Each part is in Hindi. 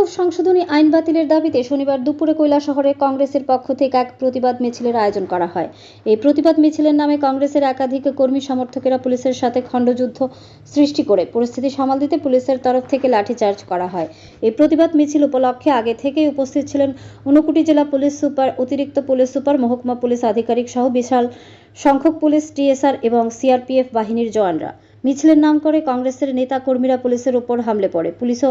ওয়াকফ সংশোধনী আইন বাতিলের দাবিতে শনিবার দুপুরে শহরে কংগ্রেসের পক্ষ থেকে এক প্রতিবাদ মিছিলের আয়োজন করা হয়। এই প্রতিবাদ মিছিলের নামে কংগ্রেসের একাধিক কর্মী সমর্থকেরা পুলিশের সাথে খণ্ডযুদ্ধ সৃষ্টি করে পরিস্থিতি সামাল দিতে পুলিশের তরফ থেকে লাঠিচার্জ করা হয়। এই প্রতিবাদ মিছিল উপলক্ষে আগে থেকেই উপস্থিত ছিলেন ঊনকোটি জেলা পুলিশ সুপার, অতিরিক্ত পুলিশ সুপার, মহকুমা পুলিশ আধিকারিক সহ বিশাল সংখ্যক পুলিশ, টিএসআর এবং সিআরপিএফ বাহিনীর জওয়ানরা। মিছিলের নাম করে কংগ্রেসের নেতা কর্মীরা পুলিশের ওপর হামলে পড়ে। পুলিশও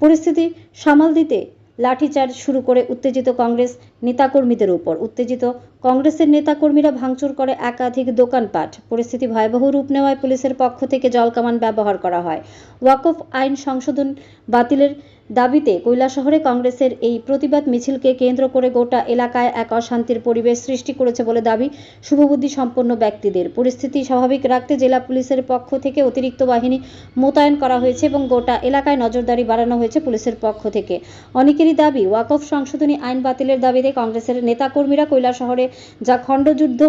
পরিস্থিতি সামাল দিতে লাঠিচার্জ শুরু করে উত্তেজিত কংগ্রেস নেতাকর্মীদের উপর। উত্তেজিত কংগ্রেসের নেতাকর্মীরা ভাঙচুর করে একাধিক দোকানপাট। পরিস্থিতি ভয়াবহ রূপ নেওয়ায় পুলিশের পক্ষ থেকে জলকামান ব্যবহার করা হয়। ওয়াকফ আইন সংশোধন বাতিলের দাবিতে কৈলাসহরে কংগ্রেসের এই প্রতিবাদ মিছিলকে কেন্দ্র করে গোটা এলাকায় এক অশান্তির পরিবেশ সৃষ্টি করেছে বলে দাবি শুভবুদ্ধি সম্পন্ন ব্যক্তিদের। পরিস্থিতি স্বাভাবিক রাখতে জেলা পুলিশের পক্ষ থেকে অতিরিক্ত বাহিনী মোতায়েন করা হয়েছে এবং গোটা এলাকায় নজরদারি বাড়ানো হয়েছে পুলিশের পক্ষ থেকে। অনেকেরই দাবি, ওয়াকফ সংশোধনী আইন বাতিলের দাবিতে কংগ্রেসের নেতাকর্মীরা কৈলাসহরে যা খণ্ডযুদ্ধ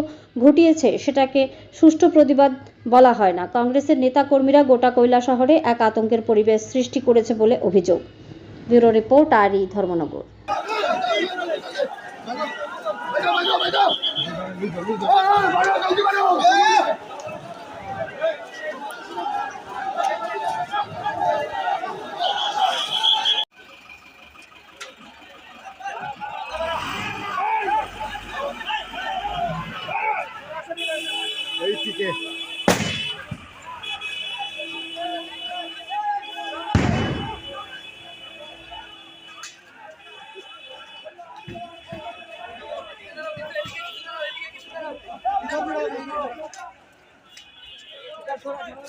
ঘটিয়েছে সেটাকে সুষ্ঠু প্রতিবাদ বলা হয় না। কংগ্রেসের নেতাকর্মীরা গোটা কৈলাসহরে এক আতঙ্কের পরিবেশ সৃষ্টি করেছে বলে অভিযোগ। ব্যুরো রিপোর্ট আরই ধর্মনগর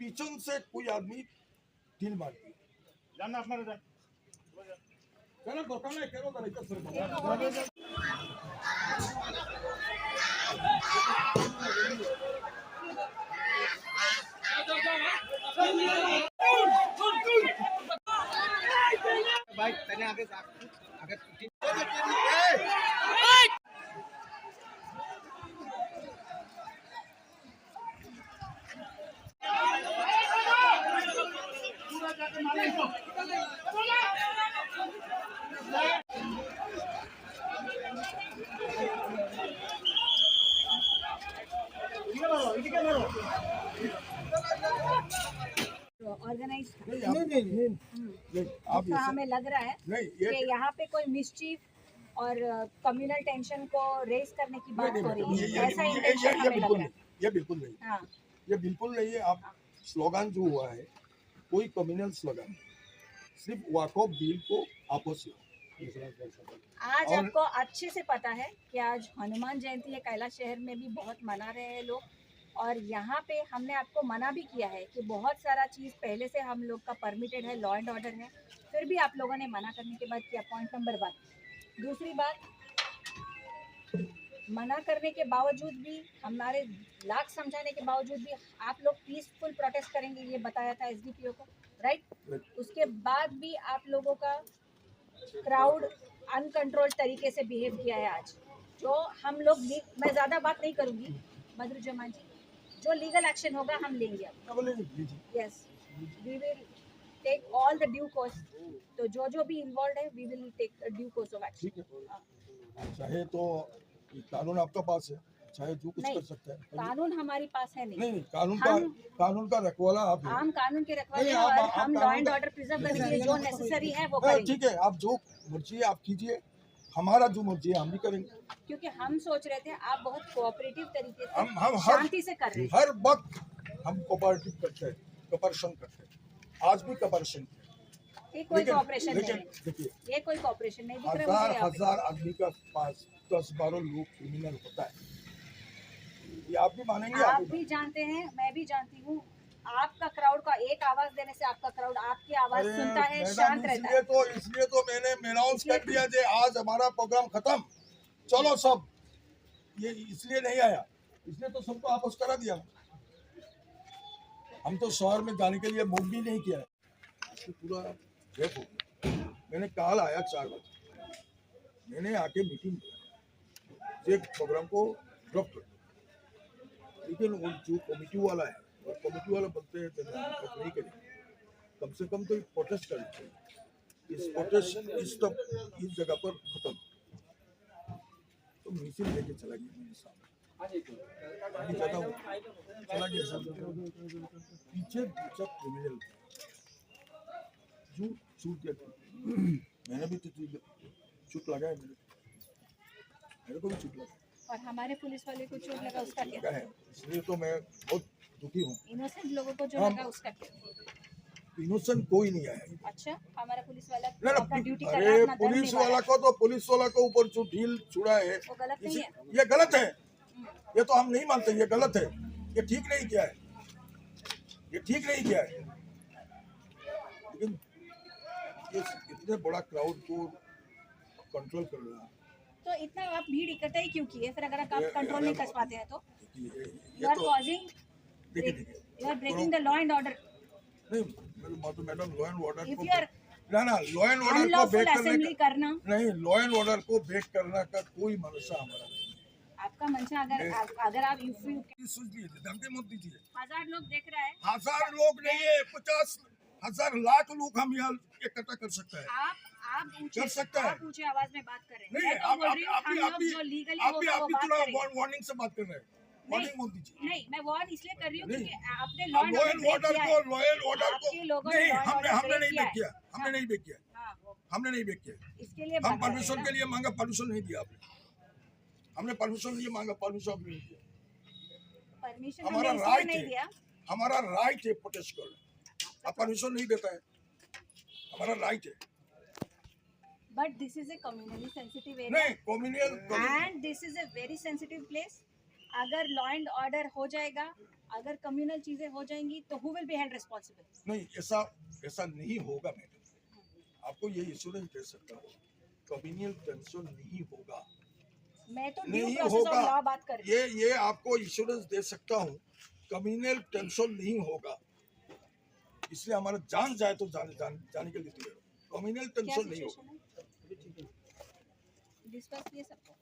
पीछन से कोई आदमी ढील मार दिया জানা আপনারা যান কেন দরকার নাই কেন দাঁড়াইতেছে ভাই তাহলে আগে আগে ऑर्गेनाइज का ऐसे- हमें लग रहा है कि यहाँ पे कोई मिस्चीफ और कम्युनल टेंशन को रेस करने की बात हो रही है। ऐसा इंटेंशन हमें लग बिल्कुल रहा है। नहीं ये बिल्कुल नहीं। हाँ। ये बिल्कुल नहीं है। आप स्लोगन जो हुआ है कोई कम्युनल स्लोगन सिर्फ़ वाकफ बिल को अपोज किया आज आपको अच्छे से पता है कि आज हनुमान जयंती है कैलाश शहर में भी बहुत मना रहे हैं लोग। और यहाँ पे हमने आपको मना भी किया है कि बहुत सारा चीज़ पहले से हम लोग का परमिटेड है लॉ एंड ऑर्डर है। फिर भी आप लोगों ने मना करने के बाद किया। पॉइंट नंबर वन दूसरी बात मना करने के बावजूद भी हमारे लाख समझाने के बावजूद भी आप लोग पीसफुल प्रोटेस्ट करेंगे ये बताया था एसडीपीओ को राइट उसके बाद भी आप लोगों का क्राउड अनकंट्रोल तरीके से बिहेव किया है आज। जो हम लोग मैं ज़्यादा बात नहीं करूँगी बद्र जमान जी। जो लीगल एक्शन होगा हम लेंगे yes we will take all the due course तो जो जो भी इन्वॉल्व है we will take due course of action चाहे तो कानून आपका पास है चाहे जो कुछ कर सकता है। कानून हमारे पास है नहीं। नहीं नहीं कानून का कानून का रखवाला आप हम कानून के रखवाले हैं हम लॉ एंड ऑर्डर प्रिजर्व करने के लिए जो नेसेसरी है वो करेंगे। ठीक है आप जो मर्ज़ी है आप कीजिए। हमारा जो मर्ज़ी है हम भी करेंगे। क्योंकि हम सोच रहे थे आप बहुत कोऑपरेटिव तरीके से हम हम हर शांति से कर रहे हैं। हर वक्त हम कोऑपरेटिव करते हैं कोऑपरेशन करते हैं। आज भी कोऑपरेशन किया ये कोई लेकिन नहीं है। ये कोई कोऑपरेशन नहीं दिख रहा हज़ार। हज़ार आदमी का पास दस बारह लोग क्रिमिनल होता है। ये आप भी मानेंगे आप भी जानते हैं मैं भी जानती हूँ। आपका क्राउड का एक आवाज़ देने से आपका क्राउड आपकी आवाज़ सुनता है शांत रहता है। तो इसलिए तो मैंने अनाउंस कर दिया जे आज हमारा प्रोग्राम खत्म। चलो सब। ये इसलिए नहीं आया। इसलिए तो सबको आपस करा दिया। हम तो शहर में जाने के लिए मूव भी नहीं किया तो पूरा देखो मैंने कल आया चार बजे। मैंने आके मीटिंग किया। एक प्रोग्राम को ड्रॉप कर दिया। लेकिन वो जो कमिटी वाला है वो कमिटी वाला बोलते हैं "चलो, हम नहीं करेंगे। कम से कम तो प्रोटेस्ट करनी चाहिए इस प्रोटेस्ट इस तक इस जगह पर खत्म। तो मिसिल लेके चला गया मेरे सामने चला गया पीछे दूसरा क्रिमिनल छूट गया मैंने भी तो लगा है मेरे। को भी लगा। और हमारे पुलिस वाले को चोट लगा उसका क्या? है। इसलिए तो मैं बहुत दुखी हूँ। इनोसेंट लोगों को जो लगा उसका क्या? इनोसेंट कोई नहीं आया। अच्छा हमारा पुलिस वाला ना ना ड्यूटी कर अरे रहा है पुलिस वाला को तो पुलिस वाला को ऊपर जो ढील छुड़ा है। वो गलत नहीं है। ये गलत है। ये तो हम नहीं मानते ये गलत है। ये ठीक नहीं किया है। ये ठीक नहीं किया है। लेकिन ये इतने बड़ा क्राउड को कंट्रोल कर रहा तो इतना आप भीड़ इकट्ठा ही क्यों किए? फिर अगर आप कंट्रोल नहीं कर पाते हैं तो? You are causing you are breaking the law and order नहीं मैडम लॉ एंड ऑर्डर ना ना लॉ एंड ऑर्डर को ब्रेक करने करना। नहीं लॉ एंड ऑर्डर को ब्रेक करने का कोई मनसा हमारा नहीं आपका मंशा अगर आप- अगर आप इफ़ यू ये सोच लिए थे धमकी मत दीजिए। हज़ार लोग देख रहा है। हज़ार लोग नहीं है पचास हज़ार लाख लोग हम यहाँ इकट्ठा कर सकते हैं। आप आप कर सकता है। ऊँचे आवाज़ में बात करें। नहीं मैं आप आप रही हूँ भी आप भी आप भी आप भी थोड़ा वार्निंग से बात कर रहे हैं। वार्निंग मत दीजिए। नहीं मैं वार्न इसलिए कर रही हूँ नहीं। क्योंकि आपने लॉ एंड ऑर्डर को है। लॉ एंड ऑर्डर को नहीं हमने हमने नहीं बेक किया। हमने नहीं बेक किया। हाँ, हमने नहीं किया। इसके लिए हम हैं परमिशन के लिए मांगा परमिशन नहीं दिया आपने। हमने परमिशन लिए मांगा परमिशन नहीं दिया। परमिशन हमारा राइट नहीं है। हमारा राइट है प्रोटेस्ट करना। आप परमिशन नहीं देता है हमारा राइट है। But this is a communally sensitive area नहीं communal and this is a very sensitive place अगर लॉ एंड ऑर्डर हो जाएगा अगर कम्युनल चीज़ें हो जाएँगी तो who will be held responsible नहीं ऐसा ऐसा नहीं होगा मैडम। आपको ये इंश्योरेंस दे सकता हूँ। कम्युनियल टेंशन नहीं होगा। मैं तो नहीं होगा। बात कर रही हूँ। ये ये आपको इंश्योरेंस दे सकता हूँ। कम्युनियल टेंशन नहीं होगा। इसलिए हमारा जान जाए तो जाने जान, जाने के लिए तैयार कम्युनियल टेंशन नहीं होगा है? डिस्कस किए सबको।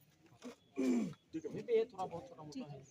ठीक है।